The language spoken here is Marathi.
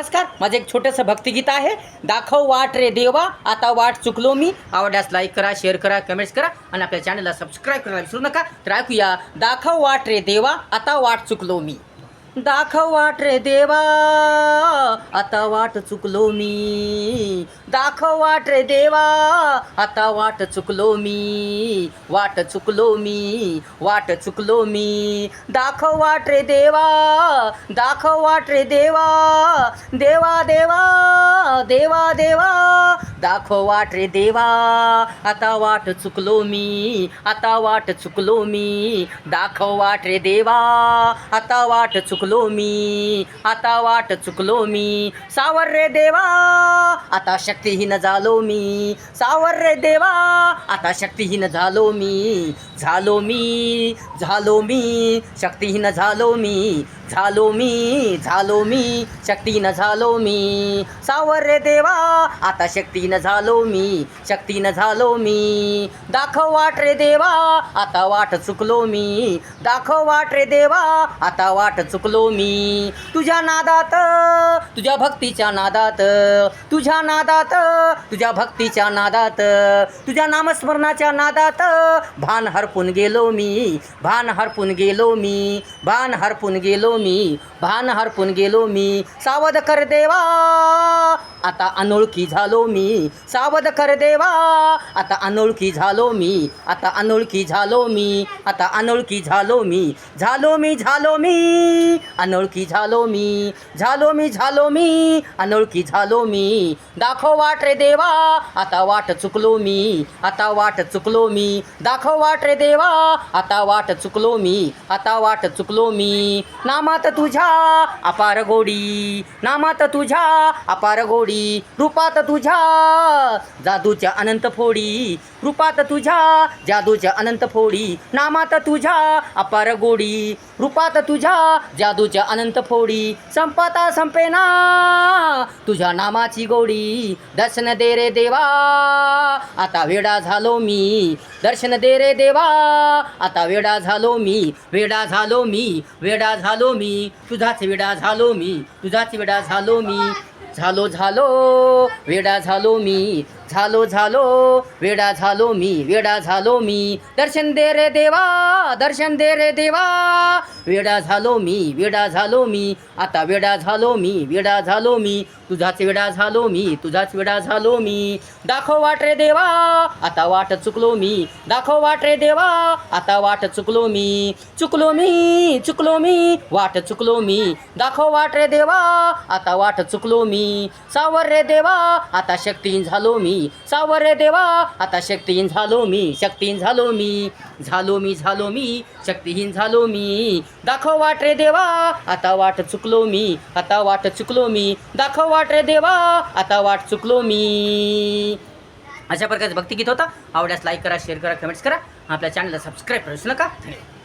नमस्कार. माझं एक छोटंसं भक्तिगीत आहे. दाखव वाट रे देवा. आता वाट चुकलो मी. आवडल्यास लाईक करा शेअर करा कमेंट्स करा आणि आपल्या चॅनलला सबस्क्राईब करायला विसरू नका. तर ऐकूया. दाखव वाट रे देवा. आता वाट चुकलो मी. दाखव वाट रे देवा. आता वाट चुकलो मी. दाखव वाट रे देवा. आता वाट चुकलो मी. वाट चुकलो मी. वाट चुकलो मी. दाखव वाट रे देवा. दाखव वाट रे देवा. देवा देवा देवा देवा. दाखव वाट रे देवा. आता वाट चुकलो मी आता वाट चुकलो मी. दाखव वाट रे देवा. आता वाट चुकलो मी आता वाट चुकलो मी. सावर रे देवा आता शक्तिहीन झालो मी. सावर रे देवा आता शक्तिहीन झालो मी. झालो मी झालो मी. शक्तिहीन झालो मी. झालो मी झालो मी शक्तीनं झालो मी. सावर रे देवा आता शक्तीनं झालो मी शक्तीनं झालो मी. दाखव वाट रे देवा आता वाट चुकलो मी. दाखव वाट रे देवा आता वाट चुकलो मी. तुझ्या नादात तुझ्या भक्तीच्या नादात तुझ्या नादात तुझ्या भक्तीच्या नादात तुझ्या नामस्मरणाच्या नादात भान हरपून गेलो मी भान हरपून गेलो मी भान हरपून गेलो मी भान हरपून गेलो मी सावध कर देवा. आता अनोळखी झालो मी सावध कर देवा. आता अनोळखी झालो मी आता अनोळखी झालो मी आता अनोळखी झालो मी झालो मी झालो मी अनोळखी झालो मी झालो मी झालो मी अनोळखी झालो मी. दाखव वाट रे देवा आता वाट चुकलो मी आता वाट चुकलो मी. दाखव वाट रे देवा आता वाट चुकलो मी आता वाट चुकलो मी. नामात तुझ्या अपार गोडी. नामात तुझ्या अपार गोडी. रूपात तुझ्या जादूच्या अनंत फोडी. रूपात तुझ्या जादूच्या अनंत फोडी. नामात तुझ्या अपार गोडी. रूपात तुझ्या जादूच्या अनंत फोडी. संपता संपेना तुझ्या नामाची गोडी. दर्शन दे रे देवा आता वेडा झालो मी. दर्शन दे रे देवा आता वेडा झालो मी. वेडा झालो मी. वेडा झालो मी तुझाच वेडा झालो मी तुझाच वेडा झालो मी झालो झालो वेडा झालो मी. झालो झालो वेडा झालो मी वेडा झालो मी. दर्शन दे रे देवा दर्शन दे रे देवा. वेडा झालो मी वेडा झालो मी. आता वेडा झालो मी वेडा झालो मी. तुझाच वेडा झालो मी तुझाच वेडा झालो मी. दाखव वाट रे देवा आता वाट चुकलो मी. दाखव वाट रे देवा आता वाट चुकलो मी. चुकलो मी चुकलो मी वाट चुकलो मी. दाखव वाट रे देवा आता वाट चुकलो मी. सावर रे देवा आता शक्तीन झालो मी. सावर रे देवा आता शक्तीहीन झालो मी शक्तीहीन झालो मी झालो मी झालो मी शक्तीहीन झालो मी. दाखव वाट रे देवा आता वाट चुकलो मी आता वाट चुकलो मी. दाखव वाट रे देवा आता वाट चुकलो मी. अशा प्रकारचं भक्तिगीत होतं. आवडल्यास लाईक करा शेअर करा कमेंट्स करा. आपल्या चॅनलला सबस्क्राईब करू नका. धन्यवाद.